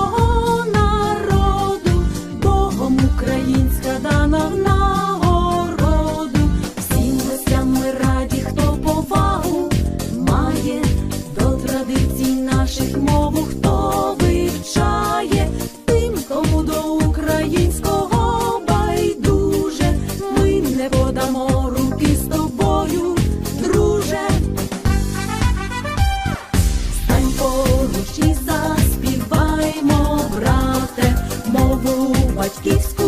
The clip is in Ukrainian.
свого народу, Богом українська дана в нагороду, всім гостям ми раді, хто повагу має до традицій наших мову. хто Let's get.